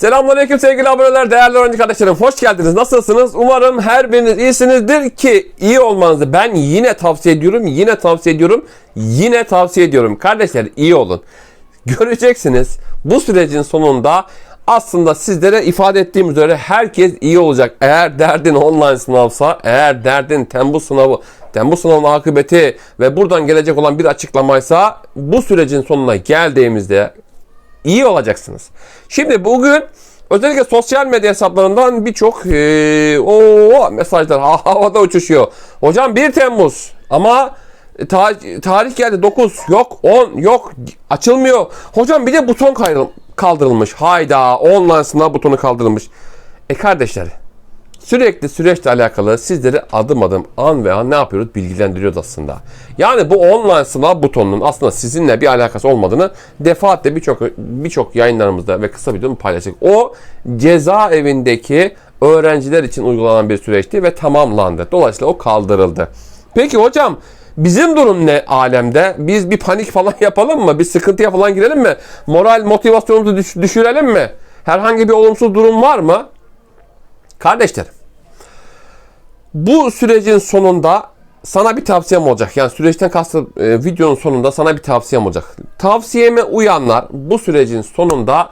Selamünaleyküm sevgili aboneler, değerli öğrenci kardeşlerim. Hoş geldiniz. Nasılsınız? Umarım her biriniz iyisinizdir ki iyi olmanızı ben yine tavsiye ediyorum. Yine tavsiye ediyorum. Yine tavsiye ediyorum. Kardeşler iyi olun. Göreceksiniz bu sürecin sonunda aslında sizlere ifade ettiğim üzere herkes iyi olacak. Eğer derdin online sınavsa, eğer derdin Temmuz sınavı, Temmuz sınavının akıbeti ve buradan gelecek olan bir açıklamaysa bu sürecin sonuna geldiğimizde iyi olacaksınız. Şimdi bugün özellikle sosyal medya hesaplarından birçok eee, o mesajlar ha- havada uçuşuyor. Hocam 1 Temmuz ama ta- tarih geldi 9 yok 10 yok açılmıyor. Hocam bir de buton kaldırılmış. Hayda online sınav butonu kaldırılmış. E kardeşler Sürekli süreçle alakalı sizleri adım adım an ve an ne yapıyoruz bilgilendiriyoruz aslında. Yani bu online sınav butonunun aslında sizinle bir alakası olmadığını defaatle birçok birçok yayınlarımızda ve kısa videomu paylaştık. O cezaevindeki öğrenciler için uygulanan bir süreçti ve tamamlandı. Dolayısıyla o kaldırıldı. Peki hocam bizim durum ne alemde? Biz bir panik falan yapalım mı? Bir sıkıntıya falan girelim mi? Moral motivasyonumuzu düş- düşürelim mi? Herhangi bir olumsuz durum var mı? Kardeşlerim, bu sürecin sonunda sana bir tavsiyem olacak. Yani süreçten kastım e, videonun sonunda sana bir tavsiyem olacak. Tavsiyeme uyanlar bu sürecin sonunda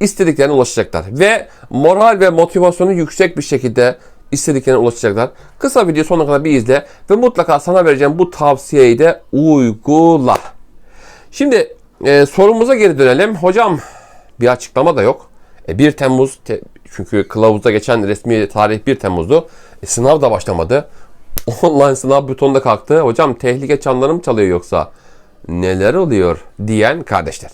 istediklerine ulaşacaklar. Ve moral ve motivasyonu yüksek bir şekilde istediklerine ulaşacaklar. Kısa video sonuna kadar bir izle ve mutlaka sana vereceğim bu tavsiyeyi de uygula. Şimdi e, sorumuza geri dönelim. Hocam bir açıklama da yok. E, 1 Temmuz te- çünkü kılavuzda geçen resmi tarih 1 Temmuz'du. E, sınav da başlamadı. Online sınav butonu da kalktı. Hocam tehlike çanları mı çalıyor yoksa? Neler oluyor diyen kardeşler.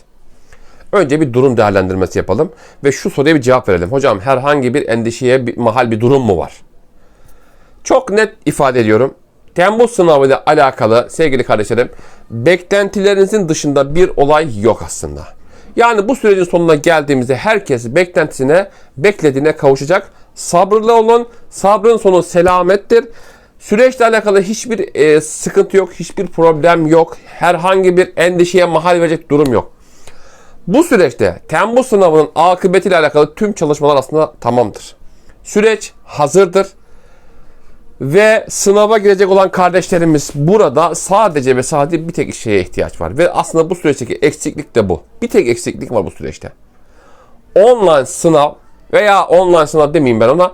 Önce bir durum değerlendirmesi yapalım ve şu soruya bir cevap verelim. Hocam herhangi bir endişeye bir mahal bir durum mu var? Çok net ifade ediyorum. Temmuz sınavıyla alakalı sevgili kardeşlerim beklentilerinizin dışında bir olay yok aslında. Yani bu sürecin sonuna geldiğimizde herkes beklentisine, beklediğine kavuşacak. Sabırlı olun. Sabrın sonu selamettir. Süreçle alakalı hiçbir e, sıkıntı yok, hiçbir problem yok. Herhangi bir endişeye mahal verecek durum yok. Bu süreçte Temmuz sınavının akıbetiyle alakalı tüm çalışmalar aslında tamamdır. Süreç hazırdır. Ve sınava girecek olan kardeşlerimiz burada sadece ve sadece bir tek şeye ihtiyaç var. Ve aslında bu süreçteki eksiklik de bu. Bir tek eksiklik var bu süreçte. Online sınav veya online sınav demeyeyim ben ona.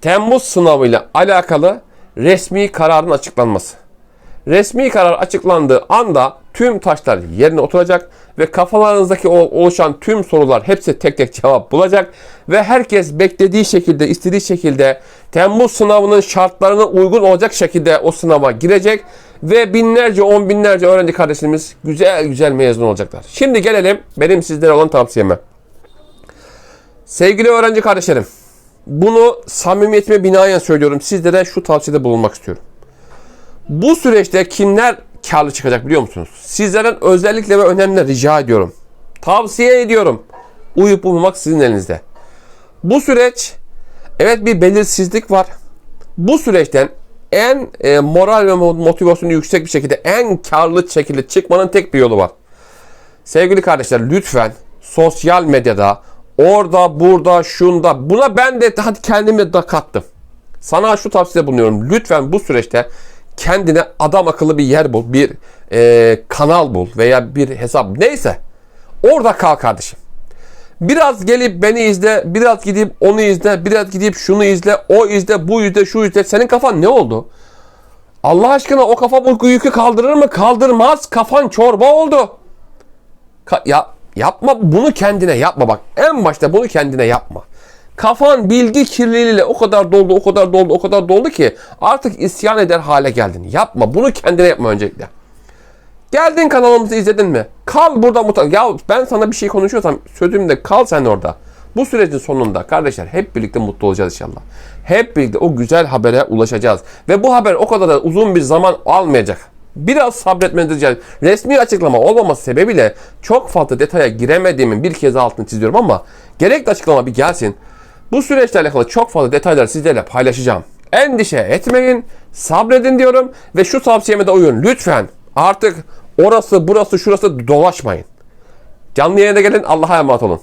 Temmuz sınavıyla alakalı resmi kararın açıklanması. Resmi karar açıklandığı anda tüm taşlar yerine oturacak ve kafalarınızdaki oluşan tüm sorular hepsi tek tek cevap bulacak ve herkes beklediği şekilde, istediği şekilde Temmuz sınavının şartlarına uygun olacak şekilde o sınava girecek ve binlerce, on binlerce öğrenci kardeşlerimiz güzel güzel mezun olacaklar. Şimdi gelelim benim sizlere olan tavsiyeme. Sevgili öğrenci kardeşlerim, bunu samimiyetime binaen söylüyorum. Sizlere şu tavsiyede bulunmak istiyorum. Bu süreçte kimler karlı çıkacak biliyor musunuz? Sizlerden özellikle ve önemli rica ediyorum. Tavsiye ediyorum. Uyup uyumamak sizin elinizde. Bu süreç evet bir belirsizlik var. Bu süreçten en e, moral ve motivasyonu yüksek bir şekilde en karlı şekilde çıkmanın tek bir yolu var. Sevgili kardeşler lütfen sosyal medyada orada burada şunda buna ben de hadi kendimi de kattım. Sana şu tavsiyede bulunuyorum. Lütfen bu süreçte kendine adam akıllı bir yer bul. Bir e, kanal bul veya bir hesap neyse. Orada kal kardeşim. Biraz gelip beni izle, biraz gidip onu izle, biraz gidip şunu izle, o izle, bu izle, şu izle. Senin kafan ne oldu? Allah aşkına o kafa bu yükü kaldırır mı? Kaldırmaz. Kafan çorba oldu. Ka- ya yapma bunu kendine yapma bak. En başta bunu kendine yapma. Kafan bilgi kirliliğiyle o kadar doldu, o kadar doldu, o kadar doldu ki artık isyan eder hale geldin. Yapma. Bunu kendine yapma öncelikle. Geldin kanalımızı izledin mi? Kal burada mutlaka. Ya ben sana bir şey konuşuyorsam sözümde kal sen orada. Bu sürecin sonunda kardeşler hep birlikte mutlu olacağız inşallah. Hep birlikte o güzel habere ulaşacağız. Ve bu haber o kadar da uzun bir zaman almayacak. Biraz sabretmenizi rica ediyorum. Resmi açıklama olmaması sebebiyle çok fazla detaya giremediğimin bir kez altını çiziyorum ama gerekli açıklama bir gelsin. Bu süreçle alakalı çok fazla detaylar sizlerle paylaşacağım. Endişe etmeyin, sabredin diyorum ve şu tavsiyeme de uyun. Lütfen artık orası burası şurası dolaşmayın. Canlı yayına gelin Allah'a emanet olun.